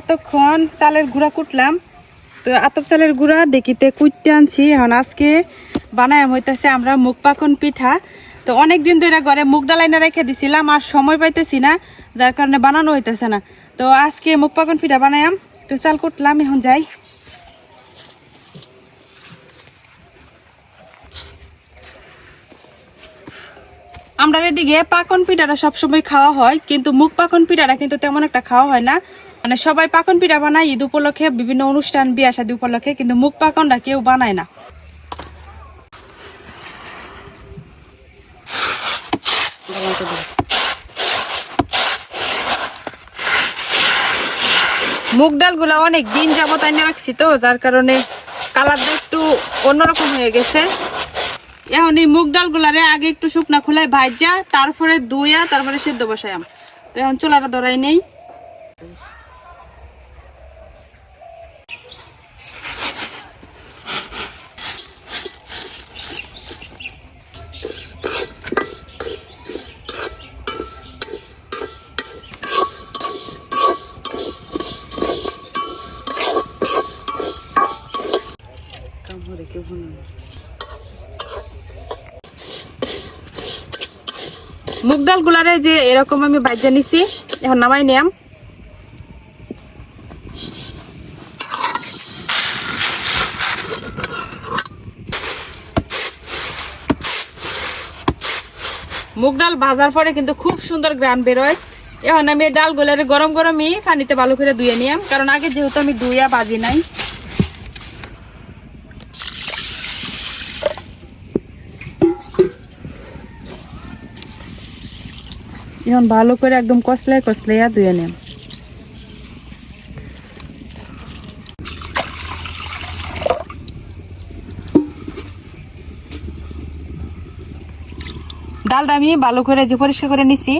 এতক্ষণ চালের গুঁড়া কুটলাম, তো আতপ চালের গুঁড়া ডেকিতে কুটতে আনছি। এখন আজকে বানায় হইতেছে আমরা মুখ পাকন পিঠা। তো অনেক দিন ধরে ঘরে মুগ ডালাইনা রেখে দিছিলাম, আর সময় পাইতেছি না, যার কারণে বানানো হইতেছে না। তো আজকে মুখ পাকন পিঠা বানায়াম, তো চাল কুটলাম, এখন যাই। আমরা এদিকে পাকন পিঠাটা সবসময় খাওয়া হয়, কিন্তু মুখ পাকন পিঠাটা কিন্তু তেমন একটা খাওয়া হয় না। মানে সবাই পাকন পিঠা বানায়, ঈদ উপলক্ষে বিভিন্ন অনুষ্ঠান, বিয়া শাদী উপলক্ষে, কিন্তু মুখ পাকনটা কেউ বানায় না। মুগ ডালগুলো অনেক দিন যাবত আইনে রাখছি তো, যার কারণে কালারটা একটু অন্যরকম হয়ে গেছে। এখন এই মুগ ডালগুলারে আগে একটু শুকনা খোলায় ভাজা, তারপরে ধুইয়া, তারপরে সেদ্ধ বসায়াম তো এখন চুলাটা ধরাই নেই। মুগ ডাল গুলারে যে এরকম আমি বাজ্যা নিছি, এখন নামাই নিয়াম। মুগ ডাল ভাজার পরে কিন্তু খুব সুন্দর গ্রান বেরোয়। এখন আমি ডাল গুলারে গরম গরমই পানিতে ভালো করে ধুয়ে নিয়াম, কারণ আগে যেহেতু আমি ধুইয়া বাজি নাই এখন ভালো করে একদম কসলাই কসলাইয়া ধুয়ে নেন। ডালটা আমি ভালো করে যে পরিষ্কার করে নিছি।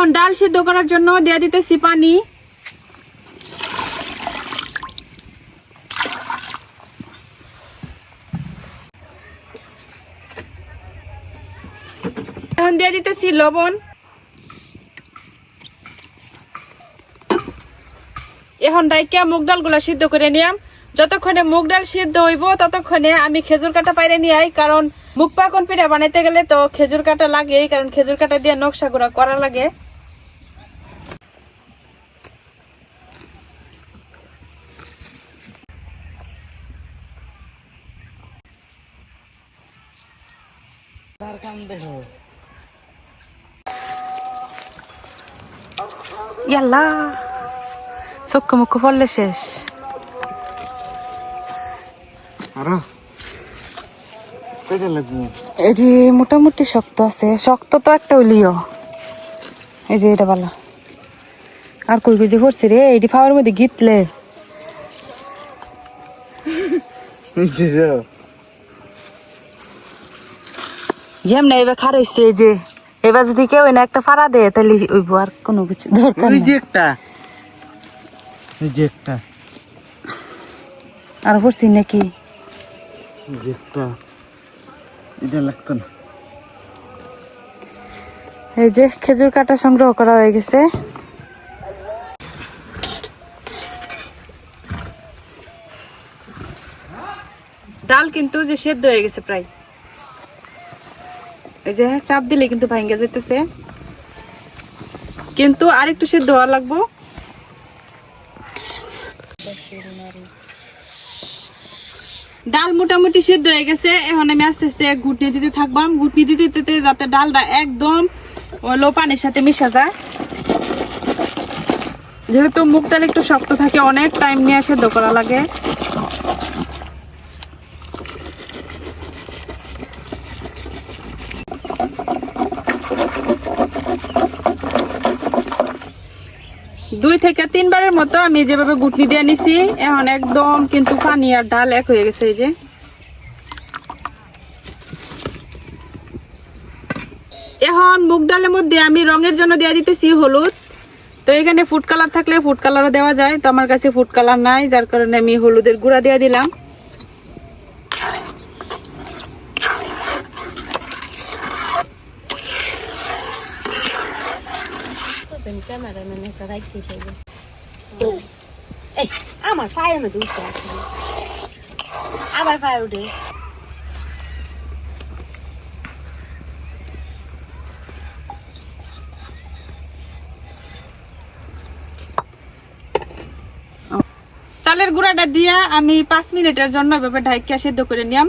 এখন ডাল সিদ্ধ করার জন্য দিয়ে দিতেছি পানি। এখন দিয়ে দিতেছি লবণ। এখন ডাইকা মুগ ডালগুলা সিদ্ধ করে নিয়াম। যতক্ষণে মুগ ডাল সিদ্ধ হইব, ততক্ষণে আমি খেজুর কাটা পাইরে নিয়ে আই, কারণ মুখ পাকন পিঠা বানাইতে গেলে তো খেজুর কাটা লাগে কারণ খেজুর কাটা দিয়ে নকশা গুঁড়া করা লাগে। চক্ষু মুখ পড়লে শেষ। আরও। এটি মোটামুটি শক্ত আছে। শক্ত তো একটা এই যে এটা ভালো আর কই কই যে পড়ছি রে? এটি ফাওয়ার মধ্যে গিতলে। যেমন এবার খার যে। এবার যদি কেউ না একটা ফাড়া দেয় তাহলে ওইব আর কোনো কিছু দরকার একটা। ওই যে একটা। আর পড়ছি নাকি? একটা। এটা লাগতো না। এই যে খেজুর কাটা সংগ্রহ করা হয়ে গেছে। ডাল কিন্তু যে সেদ্ধ হয়ে গেছে প্রায়। এই যে চাপ দিলে কিন্তু ভাঙ্গা যেতেছে। কিন্তু আর একটু সেদ্ধ হওয়া লাগবো। ডাল মোটামুটি সিদ্ধ হয়ে গেছে। এখন আমি আস্তে আস্তে গুটনি দিতে থাকবাম। গুটনি দিতে দিতে যাতে ডালটা একদম লো পানির সাথে মিশা যায়। যেহেতু মুখ ডাল একটু শক্ত থাকে, অনেক টাইম নিয়ে সেদ্ধ করা লাগে। থেকে তিনবারের মতো আমি যেভাবে গুটনি দিয়ে নিছি এখন একদম কিন্তু পানি আর ডাল এক হয়ে গেছে এই যে। এখন মুগ ডালের মধ্যে আমি রঙের জন্য দিয়ে দিতেছি হলুদ। তো এখানে ফুড কালার থাকলে ফুড কালারও দেওয়া যায়, তো আমার কাছে ফুড কালার নাই, যার কারণে আমি হলুদের গুঁড়া দিয়ে দিলাম। เป็ আমার পায়ের আবার পায়ে উঠে। চালের গুঁড়াটা দিয়া আমি পাঁচ মিনিটের জন্য এভাবে ঢাইকিয়া সেদ্ধ করে নিলাম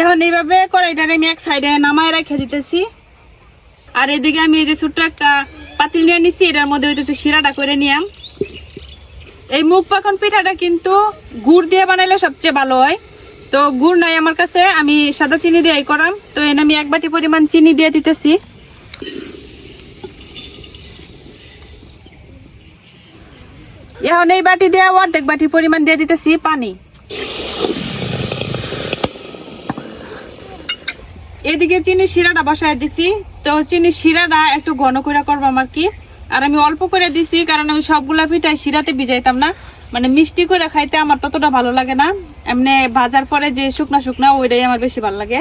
এখন এইভাবে কড়াইটারে আমি এক সাইডে নামায় রেখে দিতেছি। আর এদিকে আমি এই যে ছোট্ট একটা পাতিল নিয়ে নিচ্ছি এটার মধ্যে হইতেছে শিরাটা করে নিয়াম। এই মুখ পাখন পিঠাটা কিন্তু গুড় দিয়ে বানাইলে সবচেয়ে ভালো হয়। তো গুড় নাই আমার কাছে, আমি সাদা চিনি দিয়ে করাম। তো এনে আমি এক বাটি পরিমাণ চিনি দিয়ে দিতেছি। এখন এই বাটি দিয়ে অর্ধেক বাটি পরিমাণ দিয়ে দিতেছি পানি। এদিকে চিনি শিরাটা বসায় দিছি। তো চিনি শিরাটা একটু ঘন করে করব আমার কি। আর আমি অল্প করে দিছি, কারণ আমি সবগুলা পিঠাই শিরাতে ভিজাইতাম না। মানে মিষ্টি করে খাইতে আমার ততটা ভালো লাগে না। এমনি ভাজার পরে যে শুকনা শুকনা, ওইটাই আমার বেশি ভালো লাগে।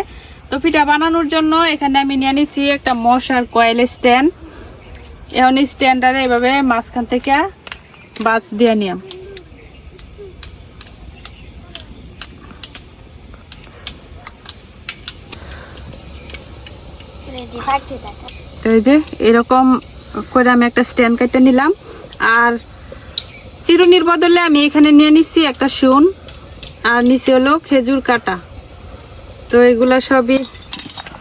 তো পিঠা বানানোর জন্য এখানে আমি নিয়ে নিছি একটা মশার কয়েল স্ট্যান্ড। এখন স্ট্যান্ডারে এভাবে মাঝখান থেকে বাস দিয়ে নিয়াম রেডি থাকতে থাকা এই যে, এরকম করে আমি একটা স্ট্যান্ড কেটে নিলাম। আর চিরুনির বদলে আমি এখানে নিয়ে নিচ্ছি একটা শুন আর নিচে হলো খেজুর কাটা। তো এগুলো সবই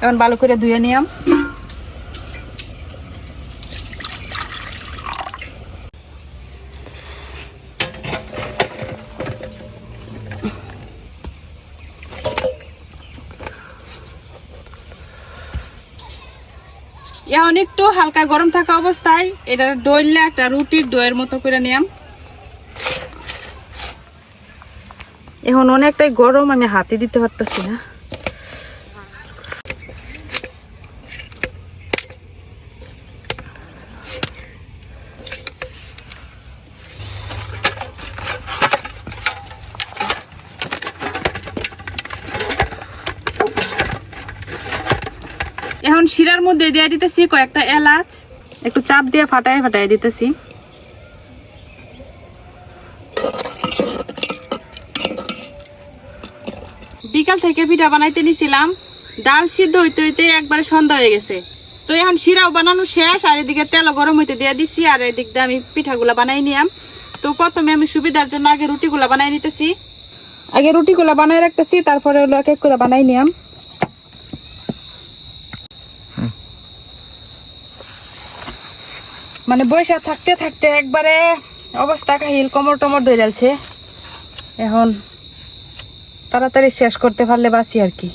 এখন ভালো করে ধুয়ে নিলাম। এখন একটু হালকা গরম থাকা অবস্থায় এটা ডইলে একটা রুটির ডয়ের মতো করে নিয়াম। এখন অনেকটাই গরম, আমি হাতে দিতে পারতেছি না এখন শিরার মধ্যে দিয়ে দিতেছি কয়েকটা এলাচ। একটু চাপ দিয়ে ফাটায় ফাটায় দিতেছি। বিকাল থেকে পিঠা বানাইতে নিছিলাম। ডাল সিদ্ধ হইতে হইতে একবারে সন্ধ্যা হয়ে গেছে। তো এখন শিরাও বানানো শেষ, আর এদিকে তেল গরম হইতে দিয়ে দিছি, আর এদিক দিয়ে আমি পিঠাগুলা বানাই নিয়াম। তো প্রথমে আমি সুবিধার জন্য আগে রুটিগুলা বানাই নিতেছি। আগে রুটিগুলা বানাই রাখতেছি, তারপরে হলো এক এক করে বানাই নিয়াম। মানে বৈশা থাকতে থাকতে একবারে অবস্থা কাহিল, কোমর টমর ধরে যাচ্ছে। এখন তাড়াতাড়ি শেষ করতে পারলে বাঁচি আর কি।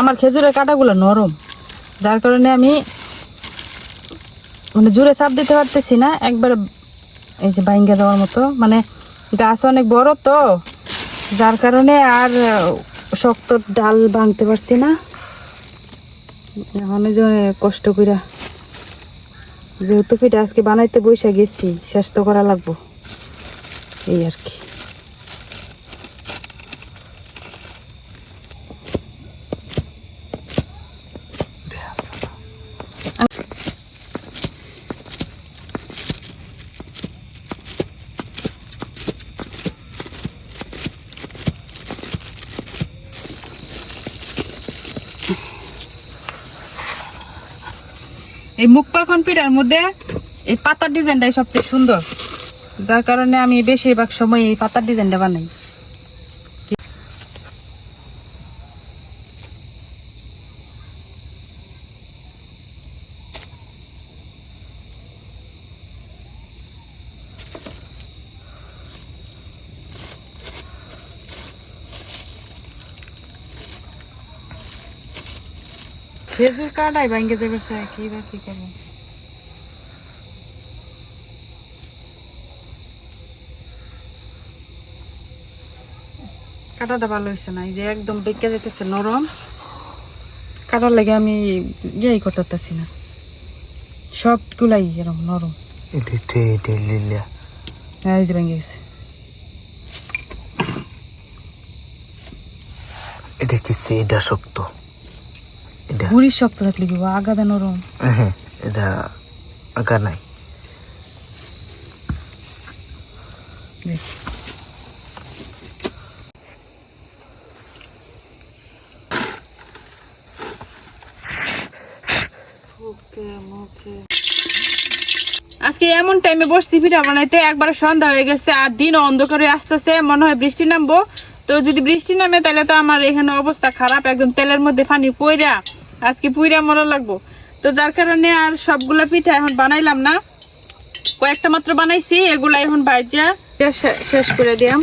আমার খেজুরের কাঁটাগুলো নরম। যার কারণে আমি মানে জোরে চাপ দিতে পারতেছি না, একবার এই যে বাইঙ্গা যাওয়ার মতো। মানে গাছ অনেক বড় তো, যার কারণে আর শক্ত ডাল ভাঙতে পারছি না। অনেক জনে কষ্ট কইরা যেহেতু পিঠা আজকে বানাইতে বসে গেছি, শেষ তো করা লাগবো। এই আর কি। এই মুখ পাখন পিঠার মধ্যে এই পাতার ডিজাইনটাই সবচেয়ে সুন্দর, যার কারণে আমি বেশিরভাগ সময় এই পাতার ডিজাইনটা বানাই। খেজুর কাটাই ভাঙ্গে যাবে স্যার কি বা কি করব? কাটাটা ভালো হয়েছে না এই যে একদম বেঁকে যেতেছে নরম। কাটার লাগে আমি ইয়েই করতেছি না। সব গুলাই এরকম নরম হ্যাঁ, এই যে ভেঙে গেছে। এটা কিসে এটা শক্ত। এটা শক্ত থাকলে কি আগাদা নরম। হ্যাঁ এটা আঁকা নাই। আজকে এমন টাইমে বসছি পিঠা বানাইতে একবার সন্ধ্যা হয়ে গেছে আর দিন অন্ধকার হয়ে আসতেছে মনে হয় বৃষ্টি নামবো। তো যদি বৃষ্টি নামে তাহলে তো আমার এখানে অবস্থা খারাপ একদম তেলের মধ্যে পানি পইরা আজকে পুইরা মরা লাগবো। তো যার কারণে আর সবগুলা পিঠা এখন বানাইলাম না। কয়েকটা মাত্র বানাইছি, এগুলা এখন ভাইজা। শেষ করে দিলাম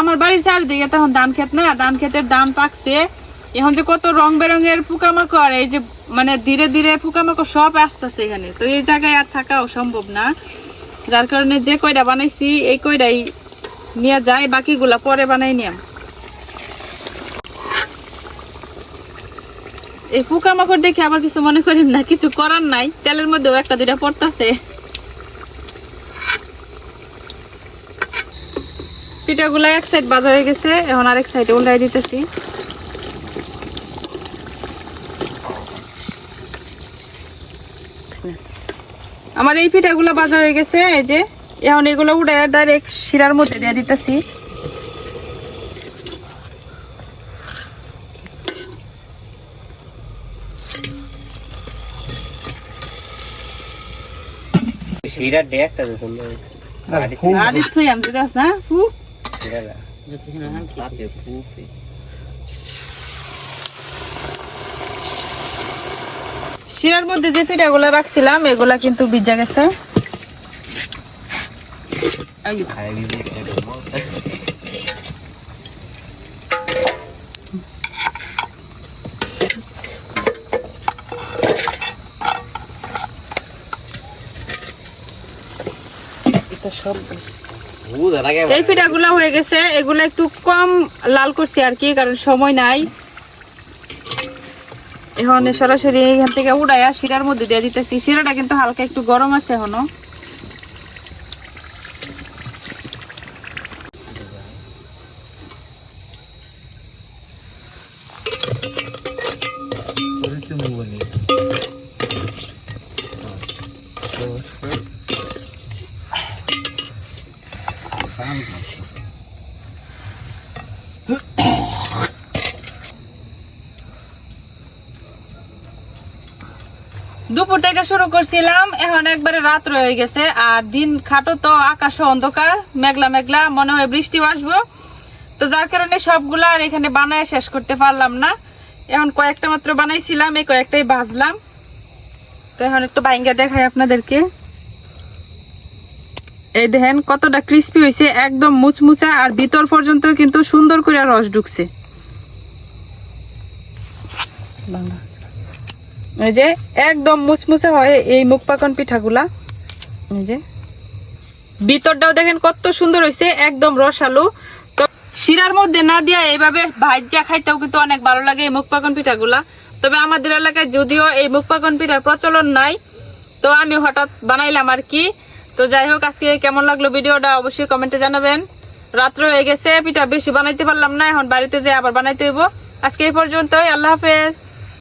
আমার বাড়ির চারিদিকে তখন ধান ক্ষেত না, ধান ক্ষেতের ধান পাকছে। এখন যে কত রং বেরঙের পোকামাকড়, এই যে মানে ধীরে ধীরে পোকামাকড় সব আসতেছে এখানে। তো এই জায়গায় আর থাকাও সম্ভব না। যার কারণে যে কয়টা বানাইছি, এই কয়টাই নিয়ে যায়, বাকিগুলা পরে বানাই নিয়াম। এই পোকামাকড় দেখে আবার কিছু মনে করেন না, কিছু করার নাই, তেলের মধ্যেও একটা দুইটা পড়তাছে। পিঠাগুলা এক সাইড বাজা হয়ে গেছে, এখন আরেক সাইডে উল্টাই দিতেছি। আমার এই পিঠাগুলো বাজা হয়ে গেছে এই যে এখন এগুলো উঠে ডাইরেক্ট শিরার মধ্যে দিয়ে দিতেছি। শিরা দেখতে তো সুন্দর আর থুই আমি না শিরার মধ্যে যে পিঠাগুলো রাখছিলাম এগুলা কিন্তু ভিজা গেছে। সব এই পিঠাগুলো হয়ে গেছে এগুলা একটু কম লাল করছি আর কি কারণ সময় নাই। এখন সরাসরি এখান থেকে উড়াইয়া শিরার মধ্যে দিয়ে দিতেছি। শিরাটা কিন্তু হালকা একটু গরম আছে এখনও। দুপুর থেকে শুরু করছিলাম, এখন একবারে রাত রয়ে গেছে, আর দিন খাটো তো আকাশ অন্ধকার, মেঘলা মেঘলা, মনে হয় বৃষ্টি আসব। তো যার কারণে সবগুলা আর এখানে বানায় শেষ করতে পারলাম না। এখন কয়েকটা মাত্র বানাইছিলাম, এই কয়েকটাই ভাজলাম তো এখন একটু ভাইঙ্গা দেখাই আপনাদেরকে। এই দেখেন, কতটা ক্রিস্পি হয়েছে, একদম মুচমুচা, আর ভিতর পর্যন্ত কিন্তু সুন্দর করে রস ঢুকছে। বাংলা এই যে একদম মুচমুচে হয় এই মুখ পাকন পিঠাগুলা। এই যে। ভিতরটাও দেখেন কত সুন্দর হয়েছে একদম রসালো। তো শিরার মধ্যে না দিয়া এইভাবে ভাজ্যা খাইতেও কিন্তু অনেক ভালো লাগে এই মুখ পাকন পিঠাগুলা। তবে আমাদের এলাকায় যদিও এই মুখ পাকন পিঠার প্রচলন নাই, তো আমি হঠাৎ বানাইলাম আর কি। তো যাই হোক, আজকে কেমন লাগল ভিডিওটা অবশ্যই কমেন্টে জানাবেন। রাত্র হয়ে গেছে, পিঠা বেশি বানাইতে পারলাম না, এখন বাড়িতে যে আবার বানাইতে হইব। আজকে এই পর্যন্তই, আল্লাহ হাফেজ।